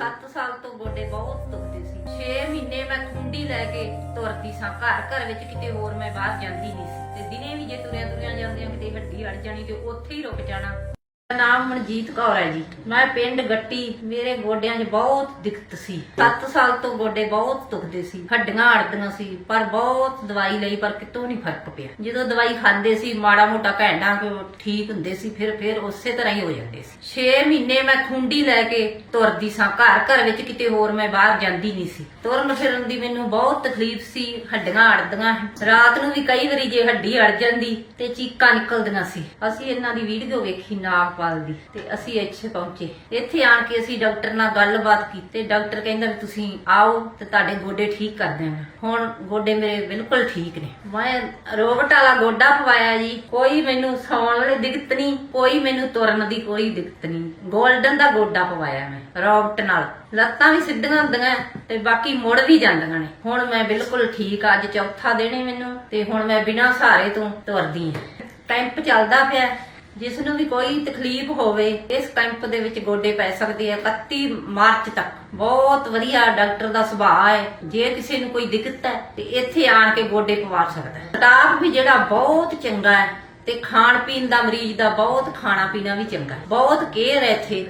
7 ਸਾਲ ਤੋਂ ਗੋਡੇ ਬਹੁਤ ਦੁਖਦੇ ਸੀ। 6 ਮਹੀਨੇ ਮੈਂ ਖੁੰਡੀ ਲੈ ਕੇ ਤੁਰਦੀ ਸਾਂ। ਘਰ ਘਰ ਵਿੱਚ ਕਿਤੇ ਹੋਰ ਮੈਂ ਬਾਹਰ ਜਾਂਦੀ ਨਹੀਂ ਸੀ। ਤੇ ਦਿਨੇ ਵੀ ਜੇ ਤੁਰਿਆ ਤੁਰਿਆ ਜਾਂਦੀਆਂ ਕਿਤੇ ਹੱਡੀ ਅੜ ਜਾਣੀ ਤੇ ਉੱਥੇ ਹੀ ਰੁਕ ਜਾਣਾ। ਮੇਰਾ ਨਾਮ ਮਨਜੀਤ ਕੌਰ ਹੈ ਜੀ। ਮੈਂ ਪਿੰਡ ਗੱਟੀ, ਮੇਰੇ ਗੋਡਿਆਂ 'ਚ ਬਹੁਤ ਦਿੱਕਤ ਸੀ। 7 ਸਾਲ ਤੋਂ ਗੋਡੇ ਬਹੁਤ ਦੁਖਦੇ ਸੀ। ਹੱਡੀਆਂ ਅੜਦੀਆਂ ਸੀ, ਪਰ ਬਹੁਤ ਦਵਾਈ ਲਈ, ਪਰ ਕਿਤੋਂ ਨਹੀਂ ਫ਼ਰਕ ਪਿਆ। ਜਦੋਂ ਦਵਾਈ ਖਾਂਦੇ ਸੀ, ਮਾੜਾ ਮੋਟਾ ਘੈਂਟਾਂ ਕੋ ਠੀਕ ਹੁੰਦੇ ਸੀ, ਫਿਰ ਫਿਰ ਉਸੇ ਤਰ੍ਹਾਂ ਹੀ ਹੋ ਜਾਂਦੇ ਸੀ। 6 ਮਹੀਨੇ ਮੈਂ ਖੁੰਡੀ ਲੈ ਕੇ ਤੁਰਦੀ ਸਾਂ। ਘਰ ਘਰ ਵਿੱਚ ਕਿਤੇ ਹੋਰ ਮੈਂ ਬਾਹਰ ਜਾਂਦੀ ਨਹੀਂ ਸੀ। ਤੁਰਨ ਫਿਰਨ ਦੀ ਮੈਨੂੰ ਬਹੁਤ ਤਕਲੀਫ ਸੀ, ਹੱਡੀਆਂ ਅੜਦੀਆਂ। ਰਾਤ ਨੂੰ ਵੀ ਕਈ ਵਾਰੀ ਜੇ ਹੱਡੀ ਅੜ ਜਾਂਦੀ ਤੇ ਚੀਕਾਂ ਨਿਕਲਦੀਆਂ ਸੀ। ਅਸੀਂ ਇਹਨਾਂ ਦੀ ਵੀਡੀਓ ਵੇਖੀ ਨਾਗਪਾਲ ਦੀ ਤੇ ਅਸੀਂ ਇੱਥੇ ਪਹੁੰਚੇ। ਇੱਥੇ ਆਣ ਕੇ ਅਸੀਂ ਡਾਕਟਰ ਨਾਲ ਗੱਲਬਾਤ ਕੀਤੀ। ਡਾਕਟਰ ਕਹਿੰਦਾ ਵੀ ਤੁਸੀਂ ਆਓ ਤੇ ਤੁਹਾਡੇ ਗੋਡੇ ਠੀਕ ਕਰ ਦੇਵਾਂਗੇ ਹੁਣ ਗੋਡੇ ਮੇਰੇ ਬਿਲਕੁਲ ਠੀਕ ਨੇ। ਮੈਂ ਰੋਬਟ ਵਾਲਾ ਗੋਡਾ ਪਵਾਇਆ ਜੀ। ਕੋਈ ਮੈਨੂੰ ਸੌਣ ਵਾਲੀ ਦਿੱਕਤ ਨਹੀਂ। ਕੋਈ ਮੈਨੂੰ ਤੁਰਨ ਦੀ ਕੋਈ ਦਿੱਕਤ ਨਹੀਂ। 골ਡਨ ਦਾ ਗੋਡਾ ਪਵਾਇਆ ਮੈਂ ਰੋਬਟ ਨਾਲ। ਲੱਤਾਂ ਵੀ ਸਿੱਧੀਆਂ ਹੁੰਦੀਆਂ ਤੇ ਬਾਕੀ ਮੁੜ ਵੀ ਜਾਂਦੀਆਂ ਨੇ। ਹੁਣ ਮੈਂ ਬਿਲਕੁਲ ਠੀਕ ਅੱਜ ਚੌਥਾ ਦਿਨ ਹੈ ਮੈਨੂੰ ਤੇ ਹੁਣ ਮੈਂ ਬਿਨਾਂ ਸਹਾਰੇ ਤੋਂ ਤੁਰਦੀ ਹਾਂ। ਕੈਂਪ ਚੱਲਦਾ ਪਿਆ। ਜਿਸ ਨੂੰ ਵੀ ਕੋਈ ਤਕਲੀਫ ਹੋਵੇ, ਇਸ ਕੈਂਪ ਦੇ ਵਿੱਚ ਗੋਡੇ ਪੈ ਸਕਦੇ ਆ। 31 ਮਾਰਚ ਤੱਕ। ਬਹੁਤ ਵਧੀਆ ਡਾਕਟਰ ਦਾ ਸੁਭਾਅ ਹੈ। ਜੇ ਕਿਸੇ ਨੂੰ ਕੋਈ ਦਿੱਕਤ ਹੈ, ਤੇ ਇੱਥੇ ਆਣ ਕੇ ਗੋਡੇ ਪਵਾ ਸਕਦਾ ਹੈ। ਸਟਾਫ ਵੀ ਜਿਹੜਾ ਬਹੁਤ ਚੰਗਾ ਹੈ, ਤੇ ਖਾਣ ਪੀਣ ਦਾ ਮਰੀਜ਼ ਦਾ ਬਹੁਤ ਖਾਣਾ ਪੀਣਾ ਵੀ ਚੰਗਾ ਹੈ। ਬਹੁਤ ਕੇਅਰ ਹੈ ਇੱਥੇ।